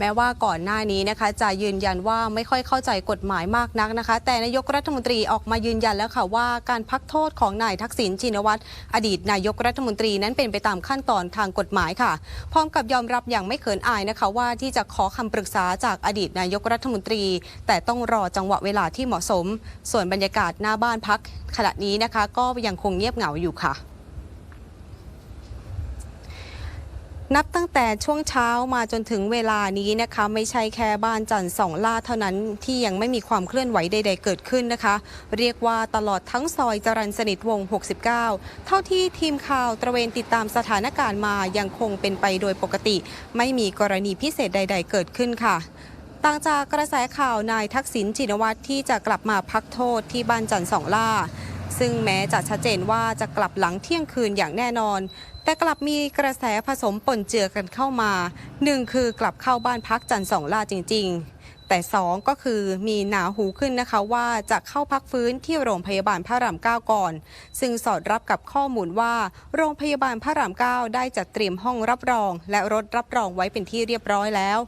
แม้ว่าก่อนหน้านี้นะคะจะยืนยันว่าไม่ค่อยเข้าใจกฎหมายมากนักนะคะ แต่นายกรัฐมนตรีออกมายืนยันแล้วค่ะว่าการพักโทษของนายทักษิณชินวัตรอดีตนายกรัฐมนตรีนั้นเป็นไปตามขั้นตอนทางกฎหมายค่ะ พร้อมกับยอมรับอย่างไม่เขินอายนะคะว่าที่จะขอคำปรึกษาจากอดีตนายกรัฐมนตรี แต่ต้องรอจังหวะเวลาที่เหมาะสม ส่วนบรรยากาศหน้าบ้านพักขณะนี้นะคะ ก็ยังคงเงียบเหงาอยู่ค่ะ นับตั้งแต่ช่วงเช้ามาจนถึงเวลานี้นะคะไม่ใช่แค่บ้านจันทร์สองล่าเท่านั้นที่ยังไม่มีความเคลื่อนไหวใด ๆ เกิดขึ้นนะคะ เรียกว่าตลอดทั้งซอยจรัญสนิทวง 69 เท่าที่ทีมข่าวตระเวนติดตามสถานการณ์มายังคงเป็นไปโดยปกติ ไม่มีกรณีพิเศษใด ๆ เกิดขึ้นค่ะต่างจากกระแสข่าวนายทักษิณชินวัตรที่จะกลับมาพักโทษที่บ้านจันทร์สองล่า ซึ่งแม้จะชัดเจนว่าจะกลับหลังเที่ยงคืนอย่างแน่นอน แต่กลับมีกระแสผสมปนเจือกันเข้ามาหนึ่งคือกลับเข้าบ้านพักจันทร์สองล่าจริง ๆ แต่สองก็คือมีหนาหูขึ้นนะคะว่าจะเข้าพักฟื้นที่โรงพยาบาลพระรามเก้าก่อน ซึ่งสอดรับกับข้อมูลว่า โรงพยาบาลพระรามเก้าได้จัดเตรียมห้องรับรอง และรถรับรองไว้เป็นที่เรียบร้อยแล้ว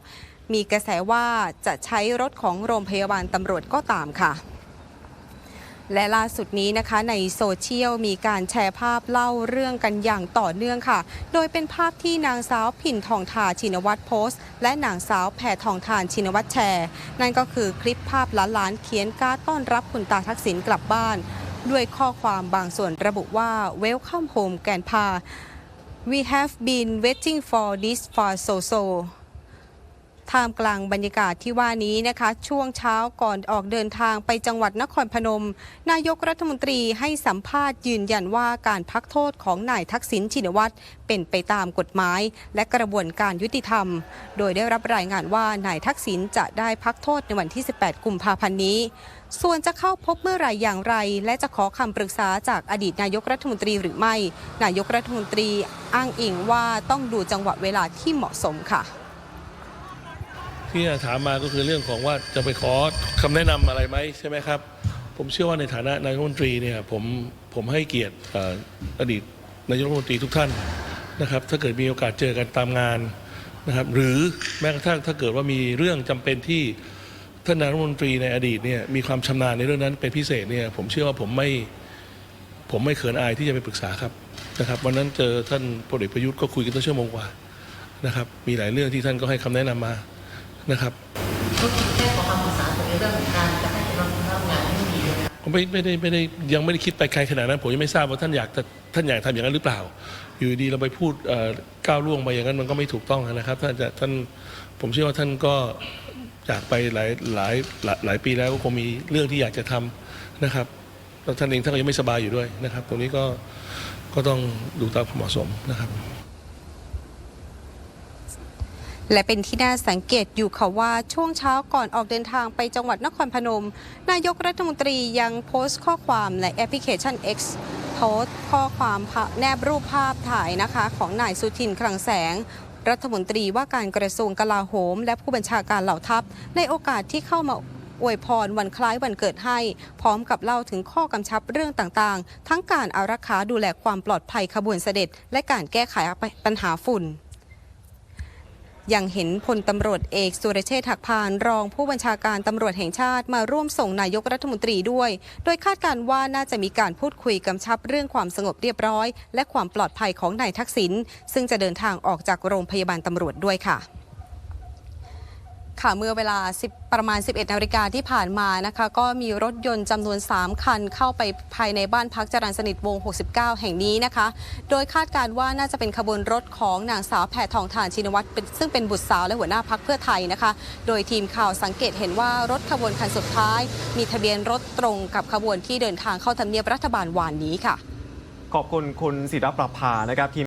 มีกระแสว่าจะใช้รถของโรงพยาบาลตำรวจก็ตามค่ะ และล่าสุดนี้นะคะในโซเชียลมีการแชร์ภาพเล่าเรื่องกันอย่างต่อเนื่องค่ะ โดยเป็นภาพที่นางสาวผินทองทาชินวัตรโพสต์ และนางสาวแพทองทานชินวัตรแชร์ นั่นก็คือคลิปภาพหลานๆเขียนการ์ดต้อนรับคุณตาทักษิณกลับบ้าน ด้วยข้อความบางส่วนระบุว่า Welcome home แกนพา We have been waiting for this for so so ท่ามกลางบรรยากาศที่ว่านี้นะคะ ช่วงเช้าก่อนออกเดินทางไปจังหวัดนครพนม นายกรัฐมนตรีให้สัมภาษณ์ยืนยันว่าการพักโทษของนายทักษิณชินวัตรเป็นไปตามกฎหมาย และกระบวนการยุติธรรม โดยได้รับรายงานว่านายทักษิณจะได้พักโทษในวันที่ 18 กุมภาพันธ์นี้ ส่วนจะเข้าพบเมื่อไหร่อย่างไร และจะขอคำปรึกษาจากอดีตนายกรัฐมนตรีหรือไม่ นายกรัฐมนตรีอ้างอิงว่าต้องดูจังหวะเวลาที่เหมาะสมค่ะ ที่ถามมาก็คือเรื่องของว่าจะไปขอคำแนะนำอะไรไหมใช่ไหมครับ ผมเชื่อว่าในฐานะนายกรัฐมนตรีเนี่ยผมผมให้เกียรติอออดีตนายกรัฐมนตรีทุกท่านนะครับ ถ้าเกิดมีโอกาสเจอกันตามงานนะครับ หรือแม้กระทั่งถ้าเกิดว่ามีเรื่องจำเป็นที่ท่านนายกรัฐมนตรีในอดีตเนี่ยมีความชำนาญในเรื่องนั้นเป็นพิเศษเนี่ยผมเชื่อว่าผมไม่ผมไม่เขินอายที่จะไปปรึกษาครับนะครับวันนั้นเจอท่านพลเอกประยุทธ์ก็คุยกันตั้งชั่วโมงกว่านะครับมีหลายเรื่องที่ท่านก็ให้คำแนะนำมา นะครับก็คิดแค่ขอคำปรึกษาในเรื่องของการจะให้เราทำงานให้ดีนะครับผมไม่ไม่ได้ไม่ได้ยังไม่ได้คิดไปไกลขนาดนั้น ผมยังไม่ทราบว่าท่านอยากจะท่านอยากทำอย่างนั้นหรือเปล่า อยู่ดีเราไปพูดเอ่อก้าวล่วงไปอย่างนั้นมันก็ไม่ถูกต้องนะครับท่านจะท่านผมเชื่อว่าท่านก็จากไปหลายหลายหลายหลายปีแล้วก็คงมีเรื่องที่อยากจะทำนะครับแล้วท่านเองท่านก็ยังไม่สบายอยู่ด้วยนะครับ ตรงนี้ก็ก็ต้องดูตามความเหมาะสมนะครับ และเป็นที่น่าสังเกตอยู่ค่ะว่าช่วงเช้าก่อนออกเดินทางไปจังหวัดนครพนม นายกรัฐมนตรียังโพสต์ข้อความในแอปพลิเคชัน X โพสต์ข้อความแนบรูปภาพถ่ายนะคะ ของนายสุทินคลังแสง รัฐมนตรีว่าการกระทรวงกลาโหม และผู้บัญชาการเหล่าทัพ ในโอกาสที่เข้ามาอวยพรวันคล้ายวันเกิดให้ พร้อมกับเล่าถึงข้อกำชับเรื่องต่างๆ ทั้งการอารักขาดูแลความปลอดภัยขบวนเสด็จ และการแก้ไขปัญหาฝุ่น ยังเห็นพลตำรวจเอกสุรเชษฐ์หักพานรองผู้บัญชาการตำรวจแห่งชาติมาร่วมส่งนายกรัฐมนตรีด้วย โดยคาดการณ์ว่าน่าจะมีการพูดคุยกำชับเรื่องความสงบเรียบร้อย และความปลอดภัยของนายทักษิณซึ่งจะเดินทางออกจากโรงพยาบาลตำรวจด้วยค่ะ ค่ะเมื่อเวลา10ประมาณ 11นาฬิกาที่ผ่านมานะคะ ก็มีรถยนต์จำนวน 3 คันเข้าไปภายในบ้านพักจรัญสนิทวง 69 แห่งนี้นะคะ โดยคาดการณ์ว่าน่าจะเป็นขบวนรถของนางสาวแพทองทานชินวัตรซึ่งเป็นบุตรสาวและหัวหน้าพักเพื่อไทยนะคะ โดยทีมข่าวสังเกตเห็นว่ารถขบวนคันสุดท้าย มีทะเบียนรถตรงกับขบวนที่เดินทางเข้าทำเนียบรัฐบาลวานนี้ค่ะ ขอบคุณคุณศิรประภานะครับทีม